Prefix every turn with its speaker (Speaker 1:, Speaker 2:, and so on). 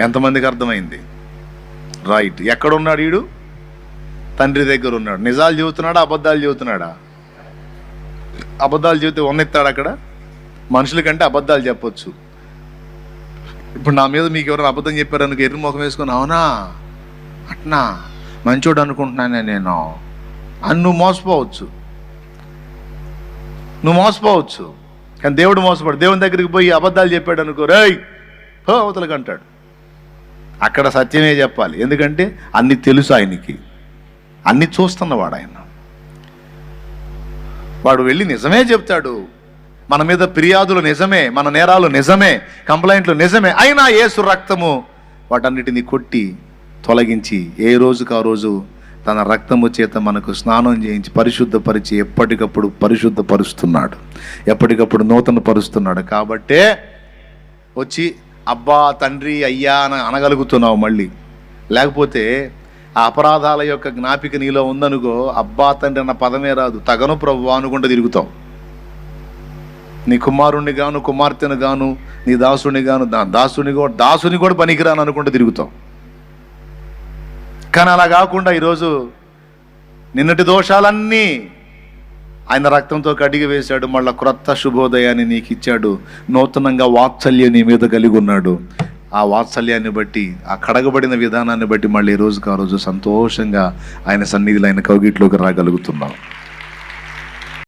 Speaker 1: ఎంతమందికి అర్థమైంది? రైట్. ఎక్కడున్నాడు ఈడు? తండ్రి దగ్గర ఉన్నాడు. నిజాలు చెబుతున్నాడా? అబద్ధాలు చెబుతున్నాడా? అబద్ధాలు చెబితే ఉన్నెత్తాడు అక్కడ? మనుషుల కంటే అబద్ధాలు చెప్పొచ్చు. ఇప్పుడు నా మీద మీకు ఎవరైనా అబద్ధం చెప్పారు అనుకో ఎర్రి ముఖం వేసుకొని అవునా? అట్నా? మంచోడు అనుకుంటున్నానే నేను. అని నువ్వు మోసపోవచ్చు. నువ్వు మోసపోవచ్చు. కానీ దేవుడు మోసపడు. దేవుని దగ్గరికి పోయి అబద్ధాలు చెప్పాడు అనుకో రేయ్ హో అవతలకి అంటాడు. అక్కడ సత్యమే చెప్పాలి. ఎందుకంటే అన్ని తెలుసు ఆయనకి. అన్ని చూస్తున్నవాడు ఆయన. వాడు వెళ్ళి నిజమే చెప్తాడు. మన మీద ఫిర్యాదులు నిజమే మన నేరాలు నిజమే కంప్లైంట్లు నిజమే. అయినా ఏసు రక్తము వాటన్నిటిని కొట్టి తొలగించి ఏ రోజుకు ఆ రోజు తన రక్తము చేత మనకు స్నానం చేయించి పరిశుద్ధపరిచి ఎప్పటికప్పుడు పరిశుద్ధపరుస్తున్నాడు. ఎప్పటికప్పుడు నూతన పరుస్తున్నాడు కాబట్టే వచ్చి అబ్బా తండ్రి అయ్యా అని అనగలుగుతున్నావు మళ్ళీ. లేకపోతే ఆ అపరాధాల యొక్క జ్ఞాపిక నీలో ఉందనుకో అబ్బా తండ్రి అన్న పదమే రాదు. తగను ప్రభు అనుకుంటూ తిరుగుతావు నీ కుమారుణ్ణి గాను కుమార్తెను గాను నీ దాసుని గాను దాసుని కూడా దాసుని కూడా పనికిరాను అనుకుంటూ తిరుగుతావు కానీ అలా కాకుండా ఈరోజు నిన్నటి దోషాలన్నీ ఆయన రక్తంతో కడిగి వేశాడు మళ్ళీ క్రొత్త శుభోదయాన్ని నీకు ఇచ్చాడు నూతనంగా వాత్సల్యం నీ మీద కలిగి ఉన్నాడు. ఆ వాత్సల్యాన్ని బట్టి ఆ కడగబడిన విధానాన్ని బట్టి మళ్ళీ ఈ రోజుకు ఆ రోజు సంతోషంగా ఆయన సన్నిధిలో ఆయన కౌగిట్లోకి రాగలుగుతున్నాం.